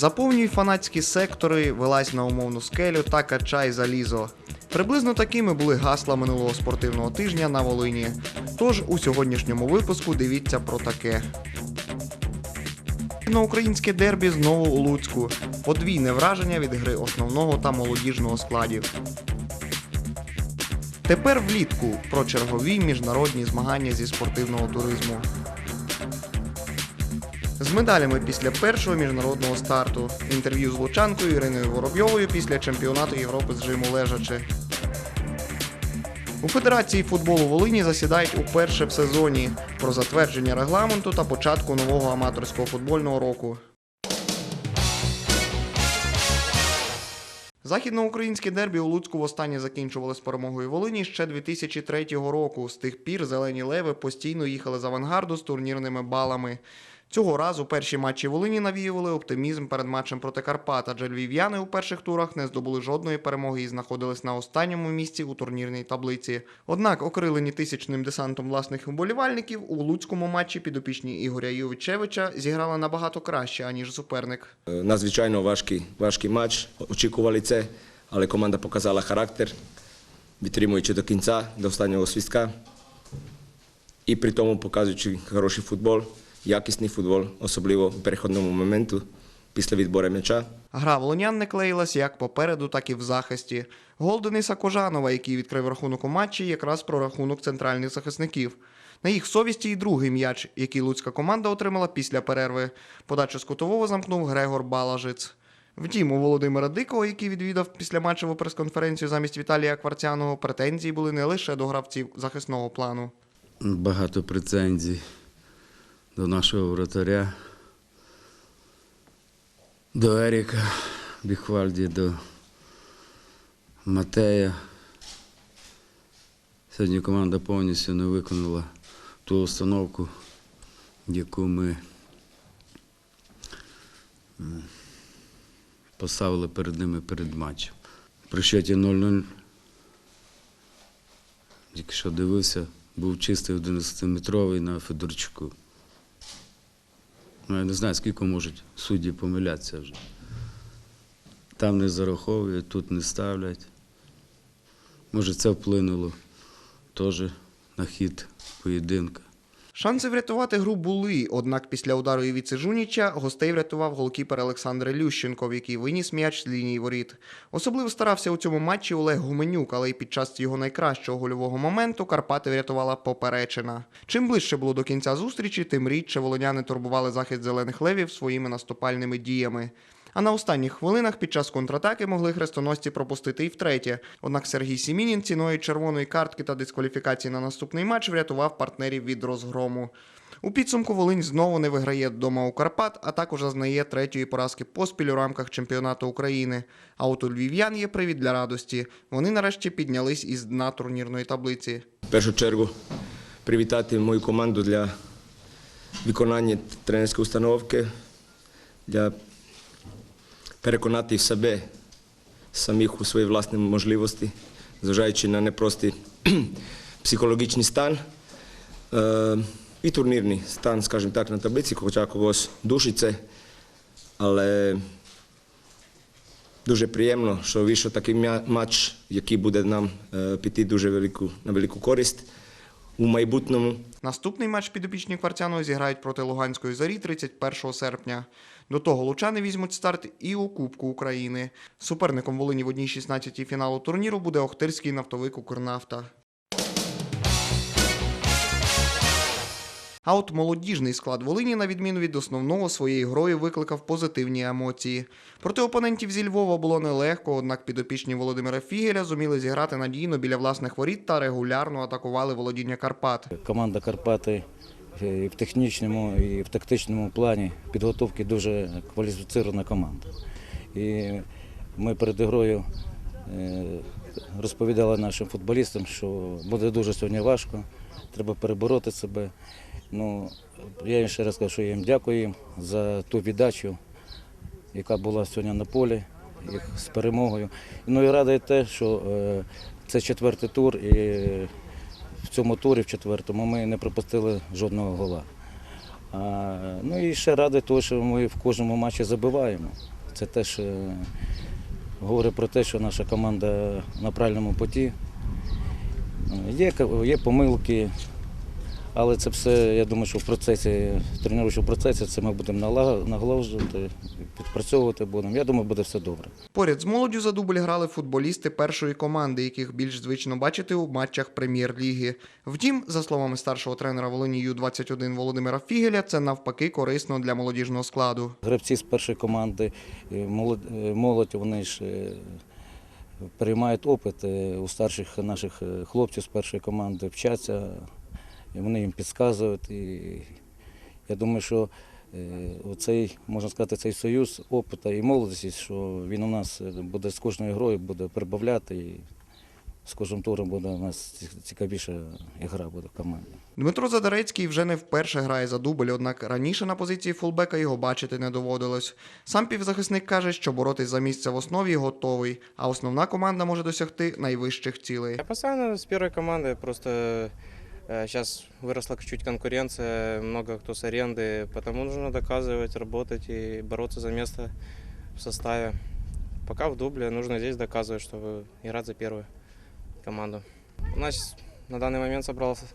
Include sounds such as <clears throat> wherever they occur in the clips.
Заповнюй фанатські сектори, вилазь на умовну скелю та качай залізо. Приблизно такими були гасла минулого спортивного тижня на Волині. Тож у сьогоднішньому випуску дивіться про таке. На українське дербі знову у Луцьку. Подвійне враження від гри основного та молодіжного складів. Тепер влітку про чергові міжнародні змагання зі спортивного туризму. З медалями після першого міжнародного старту. Інтерв'ю з Лучанкою Іриною Воробйовою після чемпіонату Європи з жиму лежачи. У Федерації футболу Волині засідають уперше в сезоні про затвердження регламенту та початку нового аматорського футбольного року. Західноукраїнське дербі у Луцьку востаннє закінчували з перемогою Волині ще 2003 року. З тих пір зелені леви постійно їхали з авангарду з турнірними балами. Цього разу перші матчі Волині навіювали оптимізм перед матчем проти Карпат, адже львів'яни у перших турах не здобули жодної перемоги і знаходились на останньому місці у турнірній таблиці. Однак, окрилені тисячним десантом власних вболівальників, у луцькому матчі підопічні Ігоря Йовичевича зіграли набагато краще, аніж суперник. Е, Надзвичайно важкий, важкий матч. Очікували це, але команда показала характер, відтримуючи до кінця, до останнього свістка. І при тому показуючи хороший футбол, якісний футбол, особливо в переходному моменту після відбору м'яча. Гра волонян не клеїлась як попереду, так і в захисті. Гол Дениса Кожанова, який відкрив рахунок у матчі, якраз про рахунок центральних захисників. На їх совісті і другий м'яч, який луцька команда отримала після перерви. Подачу з кутового замкнув Грегор Балажиц. Втім, у Володимира Дикого, який відвідав післяматчеву прес-конференцію замість Віталія Кварцяного, претензії були не лише до гравців захисного плану. Багато претензій до нашого вратаря, до Еріка Біхвальді, до Матея. Сьогодні команда повністю не виконала ту установку, яку ми поставили перед ними перед матчем. При счеті 0-0 тільки що дивився, був чистий 11-метровий на Федорчуку. Ну, я не знаю, скільки можуть судді помилятися вже. Там не зараховують, тут не ставлять. Може, це вплинуло теж на хід поєдинка. Шанси врятувати гру були, однак після удару Івіці Жуніча гостей врятував голкіпер Олександр Лющенков, який виніс м'яч з лінії воріт. Особливо старався у цьому матчі Олег Гуменюк, але й під час його найкращого гольового моменту Карпати врятувала поперечина. Чим ближче було до кінця зустрічі, тим рідше волоняни турбували захист зелених левів своїми наступальними діями. А на останніх хвилинах під час контратаки могли хрестоносці пропустити і втретє. Однак Сергій Сімінін ціною червоної картки та дискваліфікації на наступний матч врятував партнерів від розгрому. У підсумку Волинь знову не виграє вдома у Карпат, а також зазнає третьої поразки поспіль у рамках чемпіонату України. А от у львів'ян є привід для радості. Вони нарешті піднялись із дна турнірної таблиці. В першу чергу привітати мою команду для виконання тренерської установки, для переконати в себе самих у свої власні можливості, зважаючи на непростий <clears throat> психологічний стан е, і турнірний стан, скажімо так, на таблиці, хоча когось душить це. Але дуже приємно, що вийшов такий матч, який буде нам е, піти дуже велику, на велику користь у майбутньому. Наступний матч підопічні Кварцяного зіграють проти Луганської зорі 31 серпня. До того лучани візьмуть старт і у Кубку України. Суперником Волині в одній 16 фіналу турніру буде Охтирський нафтовик Укрнафта. А от молодіжний склад Волині, на відміну від основного, своєю грою викликав позитивні емоції. Проти опонентів зі Львова було нелегко, однак підопічні Володимира Фігеля зуміли зіграти надійно біля власних воріт та регулярно атакували володіння Карпат. Команда Карпати е, і в технічному, і в тактичному плані підготовки дуже кваліфіцирована команда. І ми перед грою е, розповідали нашим футболістам, що буде дуже сьогодні важко, треба перебороти себе. Ну, я їм ще раз кажу, що я їм дякую їм за ту віддачу, яка була сьогодні на полі, їх з перемогою. Ну і радує те, що е, це четвертий тур, і в цьому турі, в четвертому, ми не пропустили жодного гола. А, ну і ще радий того, що ми в кожному матчі забиваємо. Це теж е, говорить про те, що наша команда на правильному поті. Е, Є, є помилки, але це все, я думаю, що в процесі, тренуючому процесі це ми будемо нала- наголошувати, підпрацьовувати будемо. Я думаю, буде все добре. Поряд з молоддю за дубль грали футболісти першої команди, яких більш звично бачити у матчах прем'єр-ліги. Втім, за словами старшого тренера Волині Ю-21 Володимира Фігеля, це навпаки корисно для молодіжного складу. Гравці з першої команди, е, молодь, е, вони ж е, переймають опит у старших наших хлопців з першої команди, вчаться, і вони їм підказують. І я думаю, що е, оцей, можна сказати, цей союз опиту і молодості, що він у нас е, буде з кожною грою буде прибавляти. І з кожним туром буде у нас цікавіша гра буде в команді. Дмитро Задарецький вже не вперше грає за дубль, однак раніше на позиції фулбека його бачити не доводилось. Сам півзахисник каже, що боротись за місце в основі готовий, а основна команда може досягти найвищих цілей. Я постоянно с первой команды, просто сейчас выросла чуть-чуть конкуренция, много кто с аренды, потому нужно доказывать, работать и бороться за место в составе. Пока в дубле нужно здесь доказывать, чтобы играть за первую команду. У нас на данный момент собрался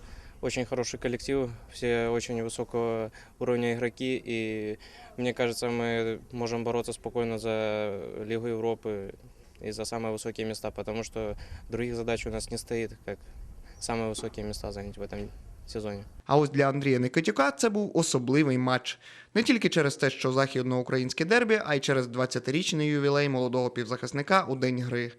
очень хороший коллектив, все очень высокого уровня игроки, и мне кажется, мы можем бороться спокойно за Лигу Европы и за самые высокие места, потому что других задач у нас не стоит, как самые высокие места занять в этом сезоне. А ось для Андрія Никитюка це був особливий матч не тільки через те, що західноукраїнське дербі, а й через 20-річний ювілей молодого півзахисника у день гри.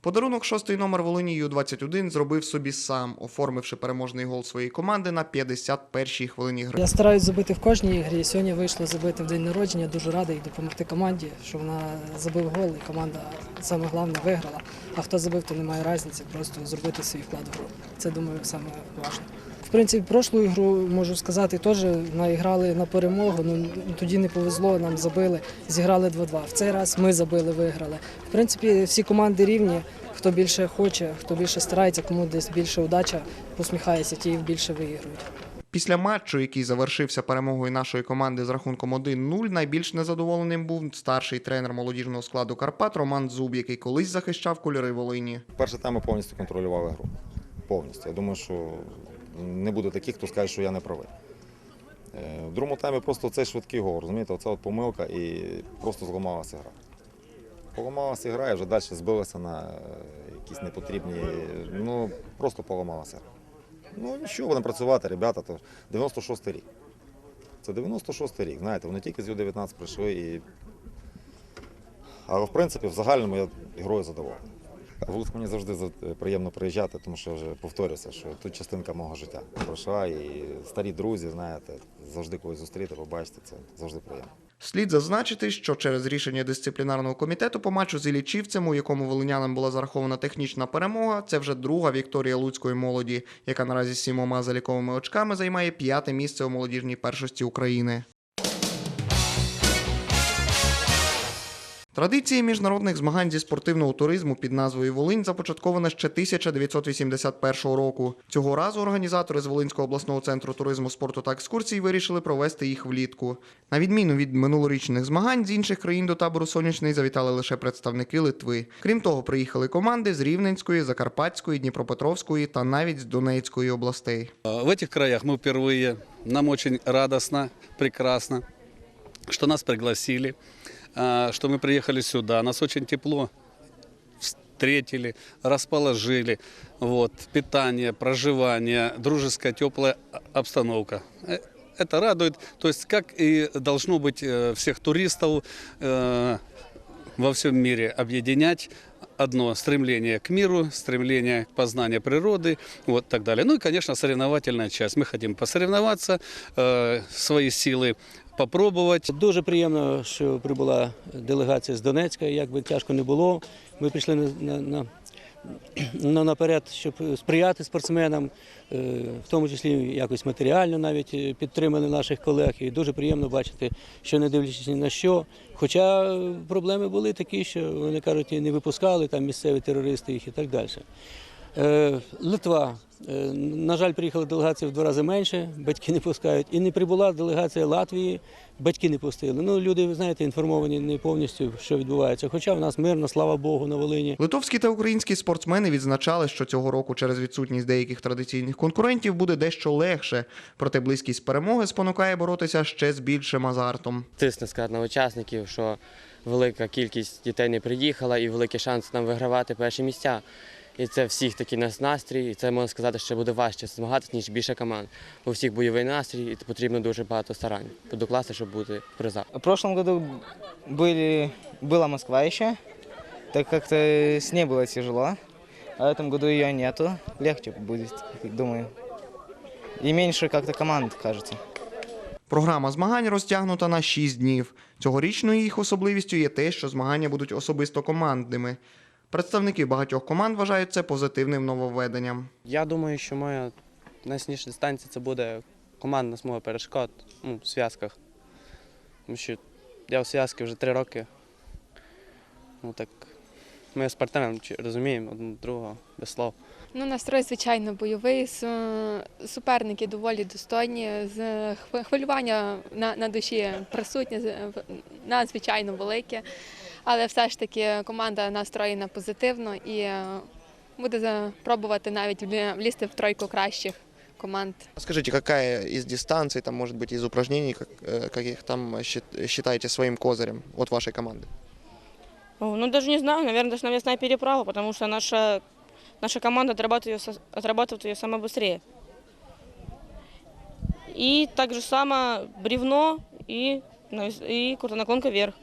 Подарунок шостий номер Волині Ю-21 зробив собі сам, оформивши переможний гол своєї команди на 51-й хвилині гри. Я стараюсь забити в кожній грі. Сьогодні вийшло забити в день народження. Дуже радий допомогти команді, що вона забив гол, і команда саме головне виграла. А хто забив, то немає різниці, просто зробити свій вклад в гру. Це думаю саме важливо. В принципі, прошлу ігру можу сказати, теж наіграли на перемогу. Ну тоді не повезло, нам забили, зіграли 2-2. В цей раз ми забили, виграли. В принципі, всі команди рівні. Хто більше хоче, хто більше старається, кому десь більше удача, посміхається, ті більше виігрують. Після матчу, який завершився перемогою нашої команди з рахунком 1-0, найбільш незадоволеним був старший тренер молодіжного складу Карпат Роман Зуб, який колись захищав кольори Волині. Перша тема повністю контролювали гру. Повністю. Я думаю, що не буде таких, хто скаже, що я не правий. Е, В другому таймі просто цей швидкий гол, розумієте, оце от помилка і просто зламалася гра. Поламалася гра і вже далі збилася на е, якісь непотрібні, ну просто поламалася. Ну нічого, будемо працювати, ребята, то 96-й рік. Це 96-й рік, знаєте, вони тільки з Ю-19 прийшли і. Але в принципі, в загальному я грою задоволений. Луцьк мені завжди за- приємно приїжджати, тому що вже повторюся, що тут частинка мого життя пройшла, і старі друзі, знаєте, завжди когось зустріти, побачити, це завжди приємно. Слід зазначити, що через рішення дисциплінарного комітету по матчу з Іллічівцем, у якому волинянам була зарахована технічна перемога, це вже друга вікторія луцької молоді, яка наразі сімома заліковими очками займає п'яте місце у молодіжній першості України. Традиції міжнародних змагань зі спортивного туризму під назвою Волинь започаткована ще 1981 року. Цього разу організатори з Волинського обласного центру туризму, спорту та екскурсій вирішили провести їх влітку. На відміну від минулорічних змагань, з інших країн до табору Сонячний завітали лише представники Литви. Крім того, приїхали команди з Рівненської, Закарпатської, Дніпропетровської та навіть з Донецької областей. В этих краях мы впервые. Нам очень радостно, прекрасно, что нас пригласили, а, Что мы приехали сюда. Нас очень тепло встретили, расположили. Вот, питание, проживание, дружеская, теплая обстановка. Э, Это радует. То есть, как и должно быть э, всех туристов э, во всем мире объединять одно стремление к миру, стремление к познанию природы, вот так далее. Ну и, конечно, соревновательная часть. Мы хотим посоревноваться, э, свои силы попробовать. Дуже приємно, що прибула делегація з Донецька. Як би тяжко не було, ми прийшли на, на, на, на наперед, щоб сприяти спортсменам, е, в тому числі якось матеріально навіть е, підтримали наших колег. І дуже приємно бачити, що не дивлячись ні на що. Хоча е, проблеми були такі, що вони кажуть, не випускали там місцеві терористи їх і так далі. Е, Литва. Е, На жаль, приїхала делегація в два рази менше, батьки не пускають. І не прибула делегація Латвії, батьки не пустили. Ну, люди, ви знаєте, інформовані не повністю, що відбувається. Хоча в нас мирно, слава Богу, на Волині. Литовські та українські спортсмени відзначали, що цього року через відсутність деяких традиційних конкурентів буде дещо легше. Проте близькість перемоги спонукає боротися ще з більшим азартом. тисне сказати на учасників, що велика кількість дітей не приїхала і великий шанс нам вигравати перші місця. І це всіх такий нас настрій, і це можна сказати, що буде важче змагатися, ніж більше команд. У всіх бойовий настрій, і потрібно дуже багато старань докласти, щоб бути в призах. В прошлом году были, была Москва еще, так как-то с ней было тяжело. А в этом году ее нету. Легче будет, думаю. И меньше как-то команд, кажется. Програма змагань розтягнута на 6 днів. Цьогорічною їх особливістю є те, що змагання будуть особисто командними. Представники багатьох команд вважають це позитивним нововведенням. Я думаю, що моя найсильніша дистанція це буде командна смуга перешкод ну, в зв'язках. Тому що я у зв'язки вже три роки. Ну так, ми з партнером розуміємо один другого без слов. Ну, настрой, звичайно, бойовий. Суперники доволі достойні. З Хвилювання на, на душі присутнє, надзвичайно велике Але все ж таки команда настроєна позитивно і е, буде за- пробувати навіть влі- влізти в тройку кращих команд. Скажите, какая из дистанций, там, может быть, из упражнений, как, э, каких там счит- считаете своим козырем от вашей команды? О, Ну, даже не знаю, наверное, даже навесная переправа, потому что наша, наша команда отрабатывает ее, со- отрабатывает ее самое быстрее. И так же само бревно и, навес- и крутонаклонка вверх.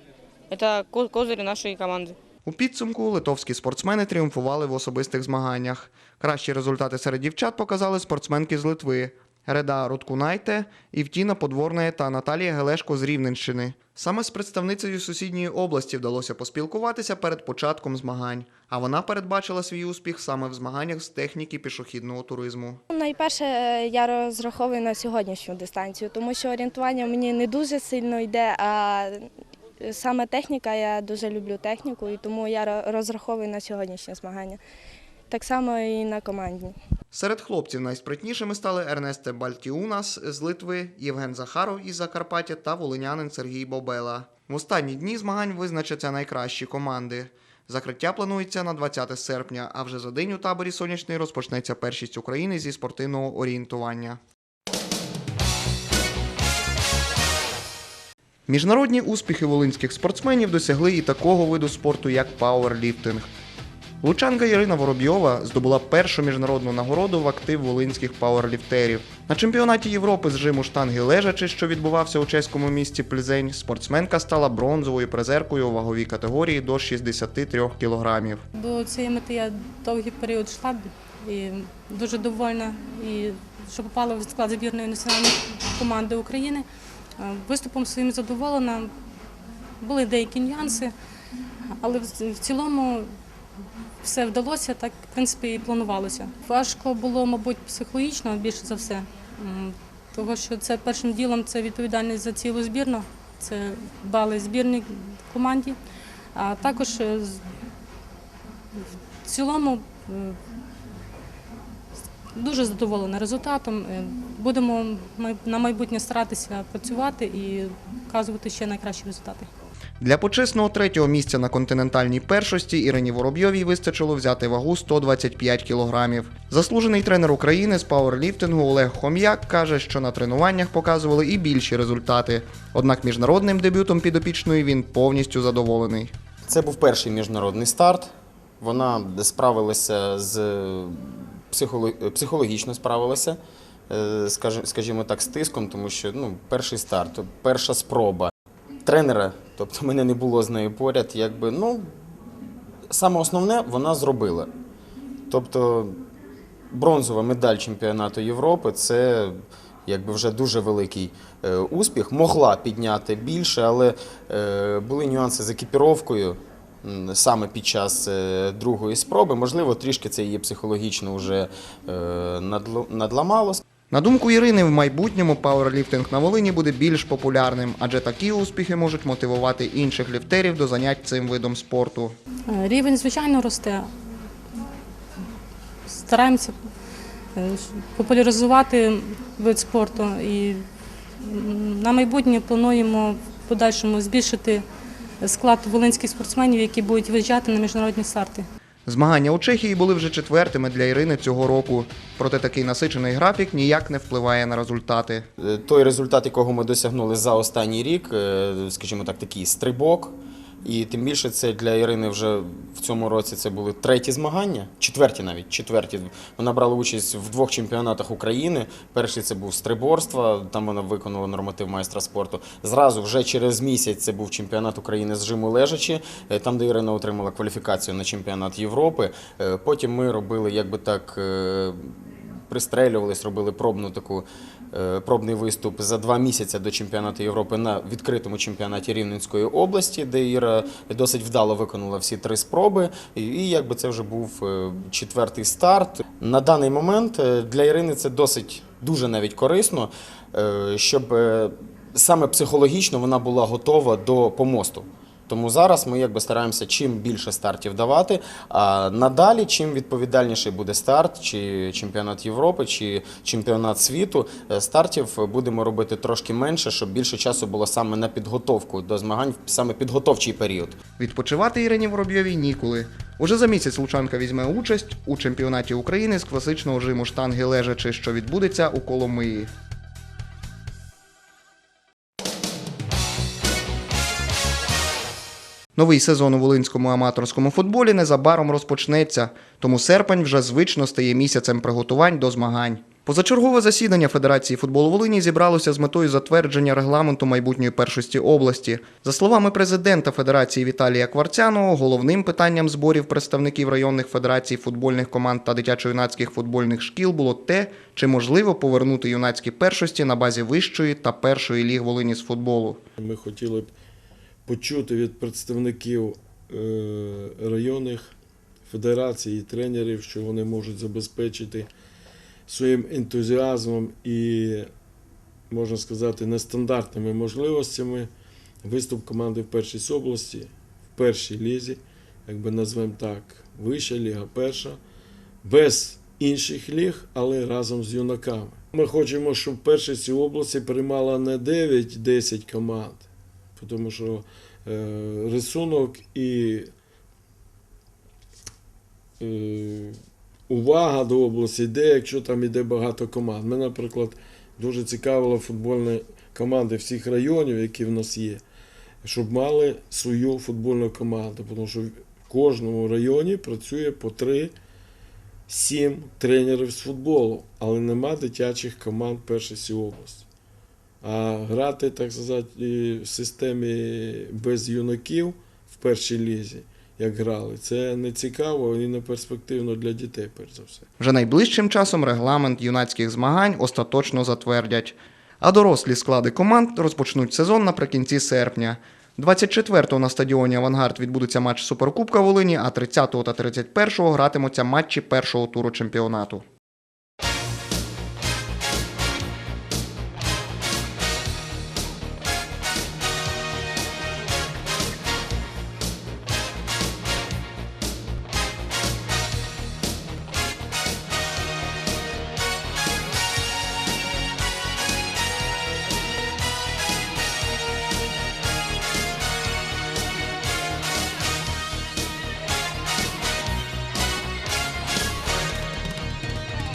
Это ко- козыри нашей команды. У підсумку литовські спортсмени тріумфували в особистих змаганнях. Кращі результати серед дівчат показали спортсменки з Литви. Реда Руткунайте, Івтіна Подворне та Наталія Гелешко з Рівненщини. Саме з представницею сусідньої області вдалося поспілкуватися перед початком змагань, а вона передбачила свій успіх саме в змаганнях з техніки пішохідного туризму. Найперше, е, я розраховую на сьогоднішню дистанцію, тому що орієнтування мені не дуже сильно йде, а саме техніка, я дуже люблю техніку, і тому я розраховую на сьогоднішнє змагання. Так само і на командні. Серед хлопців найспритнішими стали Ернесте Бальтіунас з Литви, Євген Захаров із Закарпаття та волинянин Сергій Бобела. В останні дні змагань визначаться найкращі команди. Закриття планується на 20 серпня, а вже за день у таборі сонячний розпочнеться першість України зі спортивного орієнтування. Міжнародні успіхи волинських спортсменів досягли і такого виду спорту, як пауерліфтинг. Лучанка Ірина Воробйова здобула першу міжнародну нагороду в актив волинських пауерліфтерів. На чемпіонаті Європи з жиму штанги лежачи, що відбувався у чеському місті Пльзень, спортсменка стала бронзовою призеркою у ваговій категорії до 63 кілограмів. До цієї мети я довгий період йшла і дуже довольна, і що попала в склад збірної національної команди України. Е, Виступом своїм задоволена. Були деякі нюанси, але в цілому все вдалося, так в принципі і планувалося. Важко було, мабуть, психологічно більше за все. Тому що це першим ділом це відповідальність за цілу збірну, це бали збірній команді. А також е, в цілому е, дуже задоволена результатом. Е, Будемо на майбутнє старатися працювати і показувати ще найкращі результати. Для почесного третього місця на континентальній першості Ірині Воробйовій вистачило взяти вагу 125 кілограмів. Заслужений тренер України з пауерліфтингу Олег Хом'як каже, що на тренуваннях показували і більші результати. Однак міжнародним дебютом підопічної він повністю задоволений. Це був перший міжнародний старт. Вона справилася з психологічно справилася, е, скажімо так, з тиском, тому що ну, перший старт, перша спроба. Тренера, тобто мене не було з нею поряд, якби, ну, саме основне вона зробила. Тобто бронзова медаль чемпіонату Європи це якби вже дуже великий е, успіх. Могла підняти більше, але е, були нюанси з екіпіровкою саме під час е, другої спроби. Можливо, трішки це її психологічно вже е, надло- надламало. На думку Ірини, в майбутньому пауерліфтинг на Волині буде більш популярним, адже такі успіхи можуть мотивувати інших ліфтерів до занять цим видом спорту. Е, Рівень, звичайно, росте. стараємося популяризувати вид спорту і на майбутнє плануємо в подальшому збільшити склад волинських спортсменів, які будуть виїжджати на міжнародні старти. Змагання у Чехії були вже четвертими для Ірини цього року. Проте такий насичений графік ніяк не впливає на результати. Е, Той результат, якого ми досягнули за останній рік, е, скажімо так, такий стрибок. І тим більше це для Ірини вже в цьому році це були треті змагання, четверті навіть четверті. Вона брала участь в двох чемпіонатах України. Перший це був стриборство, там вона виконала норматив майстра спорту. Зразу вже через місяць це був чемпіонат України з жиму лежачі, е, там, де Ірина отримала кваліфікацію на чемпіонат Європи. Е, Потім ми робили, якби так. Пристрелювались, робили пробну таку е, пробний виступ за два місяці до чемпіонату Європи на відкритому чемпіонаті Рівненської області, де Іра досить вдало виконала всі три спроби. І, якби це вже був е, четвертий старт. На даний момент е, для Ірини це досить дуже навіть корисно, щоб саме психологічно вона була готова до помосту. Тому зараз ми якби стараємося чим більше стартів давати. А надалі, чим відповідальніший буде старт, чи чемпіонат Європи, чи чемпіонат світу, е, стартів будемо робити трошки менше, щоб більше часу було саме на підготовку до змагань, саме підготовчий період. Відпочивати Ірині Воробйовій ніколи. Уже за місяць Лучанка візьме участь у чемпіонаті України з класичного жиму штанги лежачи, що відбудеться у Коломиї. Новий сезон у волинському аматорському футболі незабаром розпочнеться, тому серпень вже звично стає місяцем приготувань до змагань. Позачергове засідання Федерації футболу Волині зібралося з метою затвердження регламенту майбутньої першості області. За словами президента Федерації Віталія Кварцяного, головним питанням зборів представників районних федерацій футбольних команд та дитячо-юнацьких футбольних шкіл було те, чи можливо повернути юнацькі першості на базі вищої та першої ліг Волині з футболу. Ми хотіли б почути від представників е, районних федерацій і тренерів, що вони можуть забезпечити своїм ентузіазмом і, можна сказати, нестандартними можливостями виступ команди в першій області, в першій лізі, як би назвемо так, вища ліга перша, без інших ліг, але разом з юнаками. Ми хочемо, щоб в першій області приймала не 9-10 команд, тому що е, рисунок і е, увага до області йде, якщо там йде багато команд. Ми, наприклад, дуже цікавила футбольні команди всіх районів, які в нас є, щоб мали свою футбольну команду, тому що в кожному районі працює по 3 7 тренерів з футболу, але нема дитячих команд першої області. А грати, так сказати, в системі без юнаків в першій лізі, як грали, це не цікаво і не перспективно для дітей, перш за все. Вже найближчим часом регламент юнацьких змагань остаточно затвердять. А дорослі склади команд розпочнуть сезон наприкінці серпня. 24-го на стадіоні Авангард відбудеться матч Суперкубка Волині, а 30 та 31 гратимуться матчі першого туру чемпіонату.